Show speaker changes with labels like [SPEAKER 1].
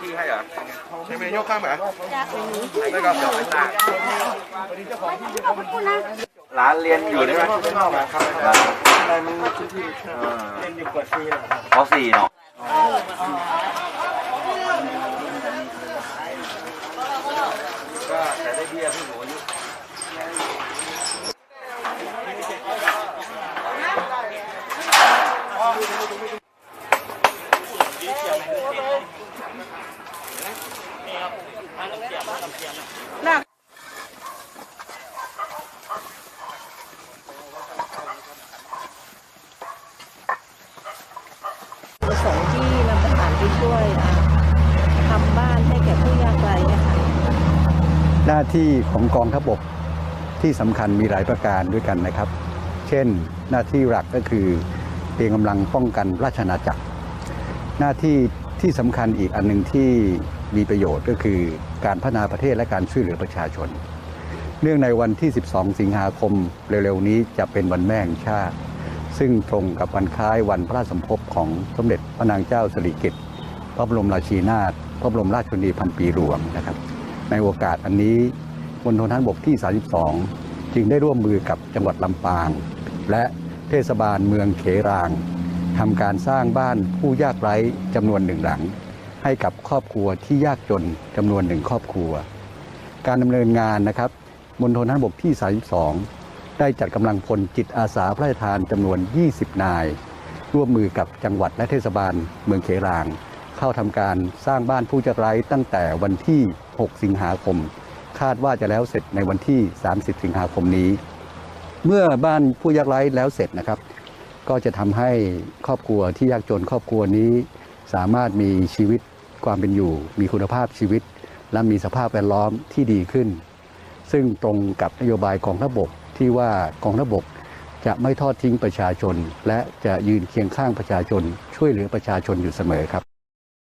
[SPEAKER 1] พี่ให้เหรอ
[SPEAKER 2] ใช่ไหมยกข้างไหม
[SPEAKER 1] ไม่ก็สองตาร้านเรียนอยู่ได้ไหม
[SPEAKER 2] อะไรมันพื้นที่
[SPEAKER 1] เรียนอยู่กว่าสี่ปสี่เนาะก็แต่ได้เบี้ยพี่ห มูอยู่
[SPEAKER 3] ประสงค์ที่นำทหารไปช่วยทำบ้านให้แก่ผู้ยากไร้ค่ะ
[SPEAKER 4] หน้าที่ของกองทัพบกที่สำคัญมีหลายประการด้วยกันนะครับ เช่น หน้าที่หลักก็คือเตรียมกำลังป้องกันราชอาณาจักร หน้าที่ที่สำคัญอีกอันหนึ่งที่ มีประโยชน์ก็คือการพัฒนาประเทศและการช่วยเหลือประชาชน เนื่องในวันที่ 12 สิงหาคมเร็วๆนี้จะเป็นวันแม่แห่งชาติ ซึ่งตรงกับวันคล้ายวันพระราชสมภพของสมเด็จพระนางเจ้าสิริกิติ์พระบรมราชินีนาถพระบรมราชชนนีพันปีหลวงนะครับ ในโอกาสอันนี้มณฑลทหารบกที่ 32 จึงได้ร่วมมือกับจังหวัดลำปาง และเทศบาลเมืองเขรางทำการสร้างบ้านผู้ยากไร้จำนวนหนึ่งหลัง ให้กับครอบครัวที่ยากจนจำนวนหนึ่งครอบครัว การดำเนินงานนะครับมณฑลทหารบกที่ 32 ได้จัดกำลังพลจิตอาสาพระราชทานจำนวน 20 นาย ร่วมมือกับจังหวัดและเทศบาลเมืองเขราง เข้าทำการสร้างบ้านผู้ยากไร้ตั้งแต่วันที่ 6 สิงหาคม คาดว่าจะแล้วเสร็จในวันที่ 30 สิงหาคมนี้ เมื่อบ้านผู้ยากไร้แล้วเสร็จนะครับ ก็จะทำให้ครอบครัวที่ยากจนครอบครัวนี้สามารถมีชีวิต ความเป็นอยู่ มีคุณภาพชีวิต และมีสภาพแวดล้อมที่ดีขึ้น ซึ่งตรงกับนโยบายกองทัพบกที่ว่ากองทัพบกจะไม่ทอดทิ้งประชาชน และจะยืนเคียงข้างประชาชน ช่วยเหลือประชาชนอยู่เสมอครับ